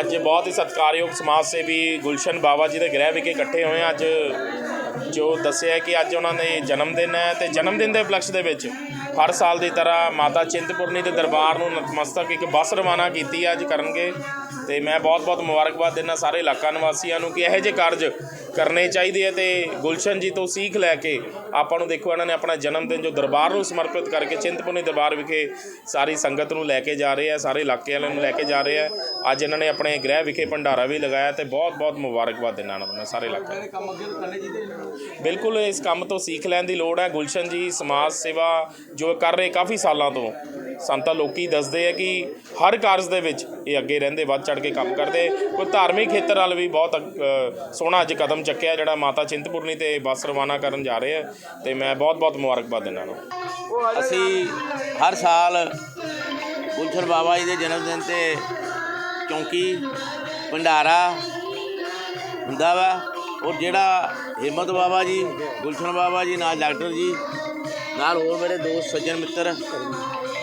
ਅੱਜ ਬਹੁਤ ਹੀ ਸਤਿਕਾਰਯੋਗ ਸਮਾਜ ਸੇਵੀ ਗੁਲਸ਼ਨ ਬਾਬਾ ਜੀ ਦੇ ਗ੍ਰਹਿ ਵਿਖੇ ਇਕੱਠੇ ਹੋਏ ਅੱਜ ਜੋ ਦੱਸਿਆ ਕਿ ਅੱਜ ਉਹਨਾਂ ਦੇ ਜਨਮ ਦਿਨ ਹੈ ਤੇ ਜਨਮ ਦਿਨ ਦੇ ਉਪਲਕਸ਼ ਦੇ ਵਿੱਚ ਹਰ ਸਾਲ ਦੀ ਤਰ੍ਹਾਂ ਮਾਤਾ ਚਿੰਤਪੁਰਨੀ ਦੇ ਦਰਬਾਰ ਨੂੰ ਨਤਮਸਤਕ ਇੱਕ ਬੱਸ ਰਵਾਨਾ ਕੀਤੀ ਅੱਜ ਕਰਨਗੇ। ਤੇ ਮੈਂ ਬਹੁਤ-ਬਹੁਤ ਮੁਬਾਰਕਬਾਦ ਦਿੰਦਾ ਸਾਰੇ ਇਲਾਕਾ ਨਿਵਾਸੀਆਂ ਨੂੰ ਕਿ ਇਹੋ ਜਿਹੇ ਕਾਰਜ ਕਰਨੇ ਚਾਹੀਦੇ ਹੈ ਤੇ ਗੁਲਸ਼ਨ ਜੀ ਤੋਂ ਸੀਖ ਲੈ ਕੇ ਆਪਾਂ ਨੂੰ ਦੇਖੋ ਇਹਨਾਂ ਨੇ ਆਪਣਾ ਜਨਮ ਦਿਨ ਜੋ ਦਰਬਾਰ ਨੂੰ ਸਮਰਪਿਤ ਕਰਕੇ ਚਿੰਤਪੁਰਨੀ ਦਰਬਾਰ ਵਿਖੇ ਸਾਰੀ ਸੰਗਤ ਨੂੰ ਲੈ ਕੇ ਜਾ ਰਹੇ ਆ, ਸਾਰੇ ਇਲਾਕੇ ਵਾਲਿਆਂ ਨੂੰ ਲੈ ਕੇ ਜਾ ਰਹੇ ਆ। ਅੱਜ ਇਹਨਾਂ ਨੇ ਆਪਣੇ ਗ੍ਰਹਿ ਵਿਖੇ ਭੰਡਾਰਾ ਵੀ ਲਗਾਇਆ ਤੇ ਬਹੁਤ-ਬਹੁਤ ਮੁਬਾਰਕਬਾਦ ਦਿੰਦਾ ਇਹਨਾਂ ਸਾਰੇ ਇਲਾਕੇ ਬਿਲਕੁਲ ਇਸ ਕੰਮ ਤੋਂ ਸੀਖ ਲੈਣ ਦੀ ਲੋੜ ਹੈ। ਗੁਲਸ਼ਨ ਜੀ ਸਮਾਜ ਸੇਵਾ ਜੋ ਕਰ ਰਹੇ ਕਾਫੀ ਸਾਲਾਂ ਤੋਂ ਸੰਤਾਂ ਲੋਕੀ ਦੱਸਦੇ ਆ ਕਿ ਹਰ ਕਾਰਜ ਦੇ ਵਿੱਚ ਇਹ ਅੱਗੇ ਰਹਿੰਦੇ, ਵੱਧ ਚੜ ਕੇ ਕੰਮ ਕਰਦੇ। ਕੋਈ ਧਾਰਮਿਕ ਖੇਤਰ ਵੱਲ ਵੀ ਬਹੁਤ ਸੋਹਣਾ ਅੱਜ ਕਦਮ ਚੱਕਿਆ, ਜਿਹੜਾ ਮਾਤਾ ਚਿੰਤਪੁਰਨੀ ਤੇ ਬੱਸ ਰਵਾਨਾ ਕਰਨ ਜਾ ਰਹੇ ਆ। ਤੇ ਮੈਂ ਬਹੁਤ-ਬਹੁਤ ਮੁਬਾਰਕਬਾਦ ਦਿੰਦਾ ਨੂੰ। ਅਸੀਂ ਹਰ ਸਾਲ ਗੁਲਸ਼ਨ ਬਾਬਾ ਜੀ ਦੇ ਜਨਮ ਦਿਨ ਤੇ ਚੌਂਕੀ, ਭੰਡਾਰਾ ਹੁੰਦਾ ਵਾ। ਔਰ ਜਿਹੜਾ ਹਿੰਮਤ ਬਾਬਾ ਜੀ, ਗੁਲਸ਼ਨ ਬਾਬਾ ਜੀ, ਨਾਲ ਡਾਕਟਰ ਜੀ, ਨਾਲ ਹੋਰ ਮੇਰੇ ਦੋਸਤ, ਸੱਜਣ ਮਿੱਤਰ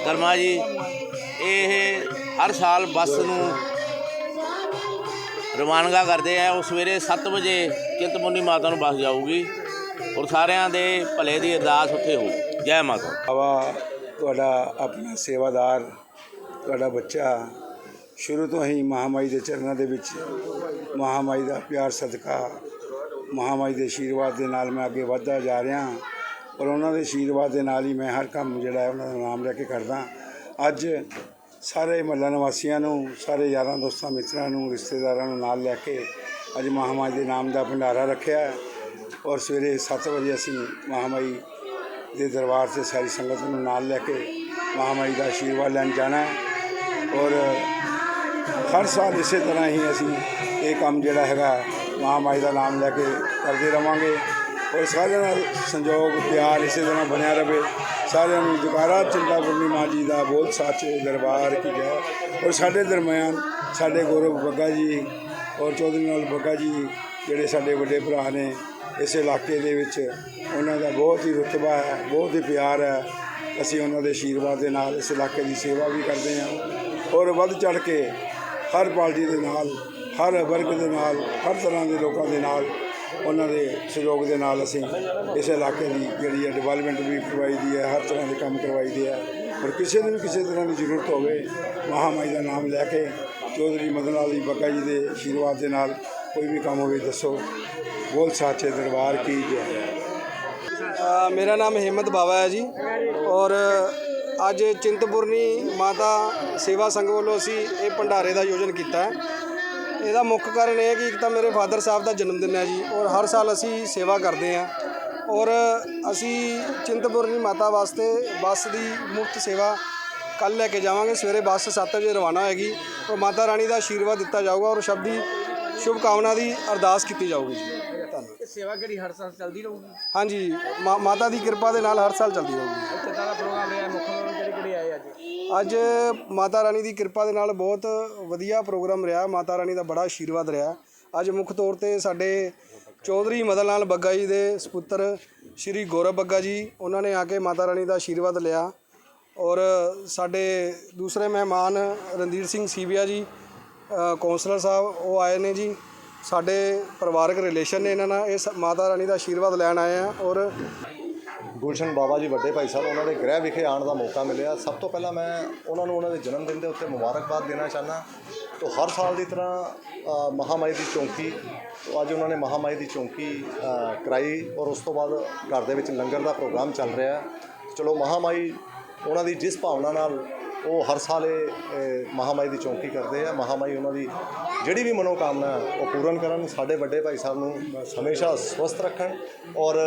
ਕਰਮਾ ਜੀ, ਇਹ ਹਰ ਸਾਲ ਬੱਸ ਨੂੰ ਰਵਾਨਗਾ ਕਰਦੇ ਆ। ਉਹ ਸਵੇਰੇ 7 ਵਜੇ ਚਿੰਤਮੁਨੀ ਮਾਤਾ ਨੂੰ ਬੱਸ ਜਾਊਗੀ ਔਰ ਸਾਰਿਆਂ ਦੇ ਭਲੇ ਦੀ ਅਰਦਾਸ ਉੱਥੇ ਹੋ ਜੈ ਮਾਤਾ ਬਾਬਾ, ਤੁਹਾਡਾ ਆਪਣਾ ਸੇਵਾਦਾਰ, ਤੁਹਾਡਾ ਬੱਚਾ ਸ਼ੁਰੂ ਤੋਂ ਹੀ ਮਹਾਮਾਈ ਦੇ ਚਰਨਾਂ ਦੇ ਵਿੱਚ, ਮਹਾਮਾਈ ਦਾ ਪਿਆਰ ਸਦਕਾ, ਮਹਾਮਾਈ ਦੇ ਆਸ਼ੀਰਵਾਦ ਦੇ ਨਾਲ ਮੈਂ ਅੱਗੇ ਵੱਧਦਾ ਜਾ ਰਿਹਾ। ਔਰ ਉਹਨਾਂ ਦੇ ਆਸ਼ੀਰਵਾਦ ਦੇ ਨਾਲ ਹੀ ਮੈਂ ਹਰ ਕੰਮ ਜਿਹੜਾ ਹੈ ਉਹਨਾਂ ਦਾ ਨਾਮ ਲੈ ਕੇ ਕਰਦਾ। ਅੱਜ ਸਾਰੇ ਮਹੱਲਾ ਨਿਵਾਸੀਆਂ ਨੂੰ, ਸਾਰੇ ਯਾਰਾਂ ਦੋਸਤਾਂ ਮਿੱਤਰਾਂ ਨੂੰ, ਰਿਸ਼ਤੇਦਾਰਾਂ ਨੂੰ ਨਾਲ ਲੈ ਕੇ ਅੱਜ ਮਹਾਮਾਈ ਦੇ ਨਾਮ ਦਾ ਭੰਡਾਰਾ ਰੱਖਿਆ ਔਰ ਸਵੇਰੇ 7 ਵਜੇ ਅਸੀਂ ਮਹਾਮਾਈ ਦੇ ਦਰਬਾਰ 'ਤੇ ਸਾਰੀ ਸੰਗਤ ਨੂੰ ਨਾਲ ਲੈ ਕੇ ਮਹਾਮਾਈ ਦਾ ਆਸ਼ੀਰਵਾਦ ਲੈਣ ਜਾਣਾ ਹੈ। ਔਰ ਹਰ ਸਾਲ ਇਸੇ ਤਰ੍ਹਾਂ ਹੀ ਅਸੀਂ ਇਹ ਕੰਮ ਜਿਹੜਾ ਹੈਗਾ ਮਹਾਮਾਈ ਦਾ ਨਾਮ ਲੈ ਕੇ ਕਰਦੇ ਰਵਾਂਗੇ। ਔਰ ਸਾਰਿਆਂ ਨਾਲ ਸੰਯੋਗ, ਪਿਆਰ ਇਸੇ ਤਰ੍ਹਾਂ ਬਣਿਆ ਰਵੇ। ਸਾਰਿਆਂ ਨੂੰ ਜੁਕਾਰਾ ਚਿੰਤਾਪੁਰਨੀ ਮਾਂ ਜੀ ਦਾ ਬਹੁਤ ਸਾਚੇ ਦਰਬਾਰ ਕੀ ਹੈ। ਔਰ ਸਾਡੇ ਦਰਮਿਆਨ ਸਾਡੇ ਗੌਰਵ ਬੱਗਾ ਜੀ ਔਰ ਚੌਧਰੀ ਨਾਲ ਬੱਗਾ ਜੀ ਜਿਹੜੇ ਸਾਡੇ ਵੱਡੇ ਭਰਾ ਨੇ, ਇਸ ਇਲਾਕੇ ਦੇ ਵਿੱਚ ਉਹਨਾਂ ਦਾ ਬਹੁਤ ਹੀ ਰੁਤਬਾ ਹੈ, ਬਹੁਤ ਹੀ ਪਿਆਰ ਹੈ। ਅਸੀਂ ਉਹਨਾਂ ਦੇ ਆਸ਼ੀਰਵਾਦ ਦੇ ਨਾਲ ਇਸ ਇਲਾਕੇ ਦੀ ਸੇਵਾ ਵੀ ਕਰਦੇ ਹਾਂ। ਔਰ ਵੱਧ ਚੜ ਕੇ ਹਰ ਪਾਰਟੀ ਦੇ ਨਾਲ, ਹਰ ਵਰਗ ਦੇ ਨਾਲ, ਹਰ ਤਰ੍ਹਾਂ ਦੇ ਲੋਕਾਂ ਦੇ ਨਾਲ ਉਹਨਾਂ ਦੇ ਸਹਿਯੋਗ ਦੇ ਨਾਲ ਅਸੀਂ ਇਸ ਇਲਾਕੇ ਦੀ ਜਿਹੜੀ ਹੈ ਡਿਵੈਲਪਮੈਂਟ ਵੀ ਕਰਵਾਈ ਦੀ ਹੈ, ਹਰ ਤਰ੍ਹਾਂ ਦੇ ਕੰਮ ਕਰਵਾਈ ਦੇ ਹੈ। ਔਰ ਕਿਸੇ ਨੂੰ ਵੀ ਕਿਸੇ ਤਰ੍ਹਾਂ ਦੀ ਜ਼ਰੂਰਤ ਹੋਵੇ, ਮਹਾਮਾਈ ਦਾ ਨਾਮ ਲੈ ਕੇ ਚੌਧਰੀ ਮਦਨ ਲਾਲ ਜੀ ਬੱਗਾ ਜੀ ਦੇ ਆਸ਼ੀਰਵਾਦ ਦੇ ਨਾਲ ਕੋਈ ਵੀ ਕੰਮ ਹੋਵੇ, ਦੱਸੋ। ਬੋਲ ਸਾਚੇ ਦਰਬਾਰ ਕੀ ਜੈ। ਮੇਰਾ ਨਾਮ ਹਿੰਮਤ ਬਾਵਾ ਹੈ ਜੀ। ਔਰ ਅੱਜ ਚਿੰਤਪੁਰਨੀ ਮਾਤਾ ਸੇਵਾ ਸੰਘ ਵੱਲੋਂ ਅਸੀਂ ਇਹ ਭੰਡਾਰੇ ਦਾ ਆਯੋਜਨ ਕੀਤਾ ਹੈ। ਇਹਦਾ ਮੁੱਖ ਕਾਰਨ ਇਹ ਹੈ ਕਿ ਇੱਕ ਤਾਂ ਮੇਰੇ ਫਾਦਰ ਸਾਹਿਬ ਦਾ ਜਨਮ ਦਿਨ ਹੈ ਜੀ, ਔਰ ਹਰ ਸਾਲ ਅਸੀਂ ਸੇਵਾ ਕਰਦੇ ਹਾਂ। ਔਰ ਅਸੀਂ ਚਿੰਤਪੁਰਨੀ ਮਾਤਾ ਵਾਸਤੇ ਬੱਸ ਦੀ ਮੁਫਤ ਸੇਵਾ ਕੱਲ ਲੈ ਕੇ ਜਾਵਾਂਗੇ। ਸਵੇਰੇ ਬੱਸ 7 ਵਜੇ ਰਵਾਨਾ ਹੋਏਗੀ, ਔਰ ਮਾਤਾ ਰਾਣੀ ਦਾ ਆਸ਼ੀਰਵਾਦ ਦਿੱਤਾ ਜਾਊਗਾ, ਔਰ ਸ਼ਬਦੀ ਸ਼ੁਭ ਕਾਮਨਾ ਦੀ ਅਰਦਾਸ ਕੀਤੀ ਜਾਊਗੀ ਜੀ। ਧੰਨਵਾਦ। ਇਹ ਸੇਵਾ ਕਿਹੜੀ ਹਰ ਸਾਲ ਚੱਲਦੀ ਰਹੂਗੀ? ਹਾਂਜੀ ਮਾ- ਮਾਤਾ ਦੀ ਕਿਰਪਾ ਦੇ ਨਾਲ ਹਰ ਸਾਲ ਚੱਲਦੀ ਰਹੂਗੀ। ਕਿੱਦਾਂ ਦਾ ਪ੍ਰੋਗਰਾਮ ਰਿਹਾ ਮੁੱਖ ਮਹਿਮਾਨ ਕਿਹੜੇ ਕਿਹੜੇ ਆਏ ਅੱਜ? ਅੱਜ ਮਾਤਾ ਰਾਣੀ ਦੀ ਕਿਰਪਾ ਦੇ ਨਾਲ ਬਹੁਤ ਵਧੀਆ ਪ੍ਰੋਗਰਾਮ ਰਿਹਾ। ਮਾਤਾ ਰਾਣੀ ਦਾ ਬੜਾ ਆਸ਼ੀਰਵਾਦ ਰਿਹਾ। ਅੱਜ ਮੁੱਖ ਤੌਰ ਤੇ ਸਾਡੇ ਚੌਧਰੀ ਮਦਨ ਲਾਲ ਬੱਗਾ ਜੀ ਦੇ ਸੁਪੁੱਤਰ ਸ਼੍ਰੀ ਗੌਰਵ ਬੱਗਾ ਜੀ ਉਹਨਾਂ ਨੇ ਆ ਕੇ ਮਾਤਾ ਰਾਣੀ ਦਾ ਆਸ਼ੀਰਵਾਦ ਲਿਆ। ਔਰ ਸਾਡੇ ਦੂਸਰੇ ਮਹਿਮਾਨ ਰਣਧੀਰ ਸਿੰਘ ਸੀਬੀਆ ਜੀ ਅ, ਕੌਂਸਲਰ ਸਾਹਿਬ ਉਹ ਆਏ ਨੇ ਜੀ। ਸਾਡੇ ਪਰਿਵਾਰਕ ਰਿਲੇਸ਼ਨ ਨੇ ਇਹਨਾਂ ਨਾਲ। ਇਸ ਮਾਤਾ ਰਾਣੀ ਦਾ ਆਸ਼ੀਰਵਾਦ ਲੈਣ ਆਏ ਆ ਔਰ ਗੁਲਸ਼ਨ ਬਾਬਾ ਜੀ ਵੱਡੇ ਭਾਈ ਸਾਹਿਬ ਉਹਨਾਂ ਦੇ ਗ੍ਰਹਿ ਵਿਖੇ ਆਉਣ ਦਾ ਮੌਕਾ ਮਿਲਿਆ। ਸਭ ਤੋਂ ਪਹਿਲਾਂ ਮੈਂ ਉਹਨਾਂ ਨੂੰ ਉਹਨਾਂ ਦੇ ਜਨਮ ਦਿਨ ਦੇ ਉੱਤੇ ਮੁਬਾਰਕਬਾਦ ਦੇਣਾ ਚਾਹੁੰਦਾ। ਤੋਂ ਹਰ ਸਾਲ ਦੀ ਤਰ੍ਹਾਂ ਅ, ਮਹਾਮਾਈ ਦੀ ਚੌਂਕੀ ਤੋਂ ਅੱਜ ਉਹਨਾਂ ਨੇ ਮਹਾਮਾਈ ਦੀ ਚੌਂਕੀ ਕਰਾਈ ਔਰ ਉਸ ਤੋਂ ਬਾਅਦ ਘਰ ਦੇ ਵਿੱਚ ਲੰਗਰ ਦਾ ਪ੍ਰੋਗਰਾਮ ਚੱਲ ਰਿਹਾ। ਚਲੋ ਮਹਾਮਾਈ ਉਹਨਾਂ ਦੀ ਜਿਸ ਭਾਵਨਾ ਨਾਲ ਉਹ ਹਰ ਸਾਲ ਇਹ ਮਹਾਮਾਈ ਦੀ ਚੌਂਕੀ ਕਰਦੇ ਆ। ਮਹਾਮਾਈ ਉਹਨਾਂ ਦੀ ਜਿਹੜੀ ਵੀ ਮਨੋਕਾਮਨਾ ਹੈ, ਉਹ ਪੂਰਨ ਕਰਨ। ਸਾਡੇ ਵੱਡੇ ਭਾਈ ਸਾਹਿਬ ਨੂੰ ਹਮੇਸ਼ਾ ਸਵਸਥ ਰੱਖਣ ਔਰ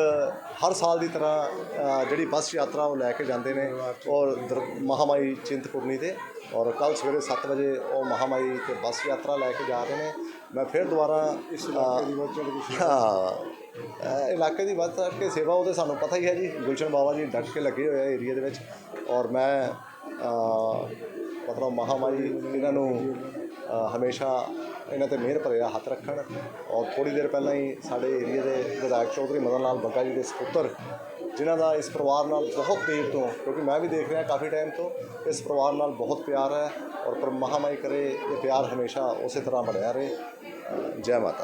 ਹਰ ਸਾਲ ਦੀ ਤਰ੍ਹਾਂ ਜਿਹੜੀ ਬੱਸ ਯਾਤਰਾ ਉਹ ਲੈ ਕੇ ਜਾਂਦੇ ਨੇ ਔਰ ਮਹਾਮਾਈ ਚਿੰਤਪੁਰਨੀ ਤੇ ਔਰ ਕੱਲ ਸਵੇਰੇ 7 ਵਜੇ ਉਹ ਮਹਾਮਾਈ ਤੇ ਬੱਸ ਯਾਤਰਾ ਲੈ ਕੇ ਜਾ ਰਹੇ ਨੇ। ਮੈਂ ਫਿਰ ਦੁਬਾਰਾ ਇਸ ਇਲਾਕੇ ਦੀ ਬਹੁਤ ਹਾਂ। ਇਹ ਇਲਾਕੇ ਦੀ ਵੱਧ ਚੜ੍ਹ ਕੇ ਸੇਵਾ ਉਹਦੇ ਸਾਨੂੰ ਪਤਾ ਹੀ ਹੈ ਜੀ। ਗੁਲਸ਼ਨ ਬਾਬਾ ਜੀ ਡਟ ਕੇ ਲੱਗੇ ਹੋਏ ਆ ਏਰੀਆ ਦੇ ਵਿੱਚ ਔਰ ਮੈਂ ਮਤਲਬ ਮਹਾਮਾਈ ਇਹਨਾਂ ਨੂੰ ਹਮੇਸ਼ਾ ਇਹਨਾਂ ਤੇ ਮਿਹਰ ਭਰਿਆ ਹੱਥ ਰੱਖਣ ਔਰ ਥੋੜੀ ਦੇਰ ਪਹਿਲਾਂ ਹੀ ਸਾਡੇ ਏਰੀਆ ਦੇ ਵਿਧਾਇਕ ਚੌਧਰੀ ਮਦਨ ਲਾਲ ਬੱਗਾ ਜੀ ਦੇ ਸੁਪੁੱਤਰ ਜਿਨ੍ਹਾਂ ਦਾ ਇਸ ਪਰਿਵਾਰ ਨਾਲ ਬਹੁਤ ਦੇਰ ਤੋਂ ਕਿਉਂਕਿ ਮੈਂ ਵੀ ਦੇਖ ਰਿਹਾ ਕਾਫੀ ਟਾਈਮ ਤੋਂ ਇਸ ਪਰਿਵਾਰ ਨਾਲ ਬਹੁਤ ਪਿਆਰ ਹੈ ਔਰ ਪਰ ਮਹਾਮਾਈ ਕਰੇ ਇਹ ਪਿਆਰ ਹਮੇਸ਼ਾ ਉਸੇ ਤਰ੍ਹਾਂ ਬਣਿਆ ਰਹੇ ਜੈ ਮਾਤਾ